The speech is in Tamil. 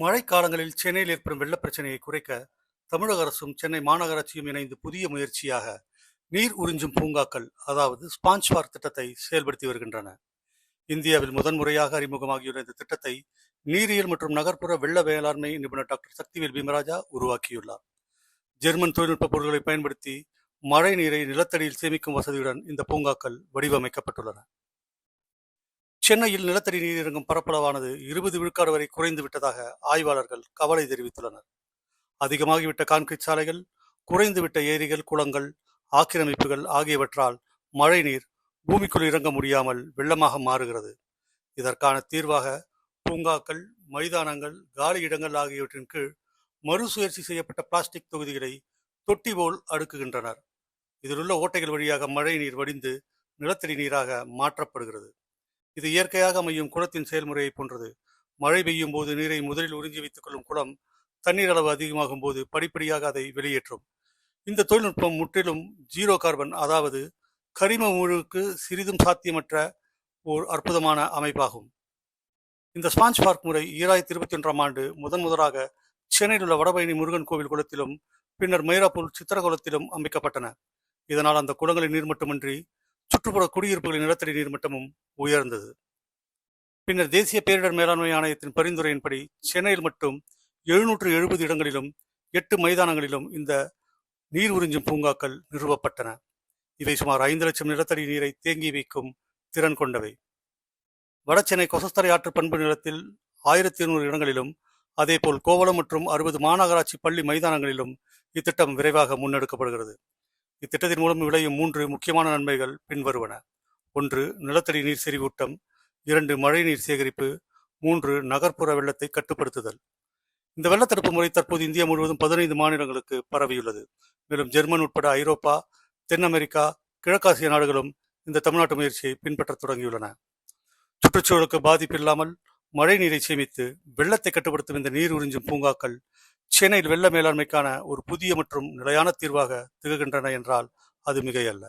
மழைக்காலங்களில் சென்னையில் ஏற்படும் வெள்ளப் பிரச்சனையை குறைக்க தமிழக அரசும் சென்னை மாநகராட்சியும் இணைந்து புதிய முயற்சியாக நீர் உறிஞ்சும் பூங்காக்கள் அதாவது ஸ்பாஞ்ச் பார்க் திட்டத்தை செயல்படுத்தி வருகின்றன. இந்தியாவில் முதன்முறையாக அறிமுகமாகியுள்ள இந்த திட்டத்தை நீரியல் மற்றும் நகர்ப்புற வெள்ள மேலாண்மை நிபுணர் டாக்டர் சக்திவேல் பீமராஜா உருவாக்கியுள்ளார். ஜெர்மன் தொழில்நுட்ப பொருட்களை பயன்படுத்தி மழை நீரை நிலத்தடியில் சேமிக்கும் வசதியுடன் இந்த பூங்காக்கள் வடிவமைக்கப்பட்டுள்ளன. சென்னையில் நிலத்தடி நீர் இறங்கும் பரப்பளவானது இருபது விழுக்காடு வரை குறைந்து விட்டதாக ஆய்வாளர்கள் கவலை தெரிவித்துள்ளனர். அதிகமாகிவிட்ட கான்கிரீட் சாலைகள் குறைந்துவிட்ட ஏரிகள் குளங்கள் ஆக்கிரமிப்புகள் ஆகியவற்றால் மழைநீர் பூமிக்குள் இறங்க முடியாமல் வெள்ளமாக மாறுகிறது. இதற்கான தீர்வாக பூங்காக்கள் மைதானங்கள் காலி இடங்கள் ஆகியவற்றின் கீழ் மறுசுழற்சி செய்யப்பட்ட பிளாஸ்டிக் தொகுதிகளை தொட்டி போல் அடுக்குகின்றனர். இதிலுள்ள ஓட்டைகள் வழியாக மழை நீர் வடிந்து நிலத்தடி நீராக மாற்றப்படுகிறது. இது இயற்கையாக அமையும் குளத்தின் செயல்முறையை போன்றது. மழை பெய்யும் போது நீரை முதலில் உறிஞ்சி வைத்துக் கொள்ளும் குளம் தண்ணீர் அளவு அதிகமாகும் போது படிப்படியாக அதை வெளியேற்றும். இந்த தொழில்நுட்பம் முற்றிலும் ஜீரோ கார்பன் அதாவது கரிம முழுக்கு சிறிதும் சாத்தியமற்ற ஓர் அற்புதமான அமைப்பாகும். இந்த ஸ்பாஞ்ச் பார்க் முறை ஈராயிரத்தி இருபத்தி ஒன்றாம் ஆண்டு முதன் முதலாக சென்னையில் உள்ள வடபழனி முருகன் கோவில் குளத்திலும் பின்னர் மயிராப்பூர் சித்திரகுளத்திலும் அமைக்கப்பட்டன. இதனால் அந்த குளங்களின் நீர் மட்டுமின்றி சுற்றுப்புற குடியிருப்புகளின் நிலத்தடி நீர்மட்டமும் உயர்ந்தது. பின்னர் தேசிய பேரிடர் மேலாண்மை ஆணையத்தின் பரிந்துரையின்படி சென்னையில் மட்டும் எழுநூற்று எழுபது இடங்களிலும் எட்டு மைதானங்களிலும் இந்த நீர் உறிஞ்சும் பூங்காக்கள் நிறுவப்பட்டன. இவை சுமார் ஐந்து லட்சம் நிலத்தடி நீரை தேங்கி வைக்கும் திறன் கொண்டவை. வடசென்னை கொசஸ்தரை ஆற்று பண்பு நிலத்தில் ஆயிரத்தி இருநூறு இடங்களிலும் அதேபோல் கோவளம் மற்றும் அறுபது மாநகராட்சி பள்ளி மைதானங்களிலும் இத்திட்டம் விரைவாக முன்னெடுக்கப்படுகிறது. இத்திட்டத்தின் மூலம் விளையும் மூன்று முக்கியமான நன்மைகள் பின்வருவன. ஒன்று நிலத்தடி நீர் செறிவூட்டம். இரண்டு மழை நீர் சேகரிப்பு. மூன்று நகர்ப்புற வெள்ளத்தை கட்டுப்படுத்துதல். இந்த வெள்ளத்தடுப்பு முறை தற்போது இந்தியா முழுவதும் பதினைந்து மாநிலங்களுக்கு பரவியுள்ளது. மேலும் ஜெர்மன் உட்பட ஐரோப்பா தென் அமெரிக்கா கிழக்காசிய நாடுகளும் இந்த தமிழ்நாட்டு முயற்சியை பின்பற்றத் தொடங்கியுள்ளன. சுற்றுச்சூழலுக்கு பாதிப்பு இல்லாமல் மழை நீரை சேமித்து வெள்ளத்தை கட்டுப்படுத்தும் இந்த நீர் உறிஞ்சும் பூங்காக்கள் சென்னையில் வெள்ள மேலாண்மைக்கான ஒரு புதிய மற்றும் நிலையான தீர்வாக திகழ்கின்றன என்றால் அது மிகையல்ல.